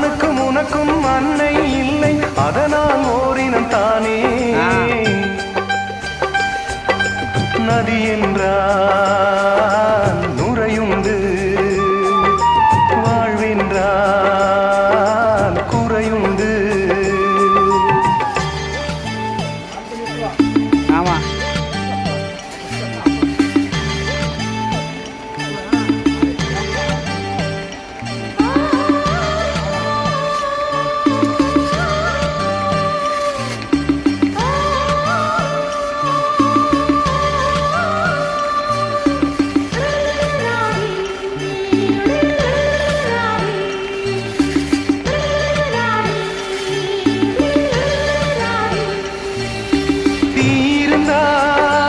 ஆணுக்கும் உனக்கும் அன்னை இல்லை. அதனால் ஓரினம் தானே. நதி என்றா You.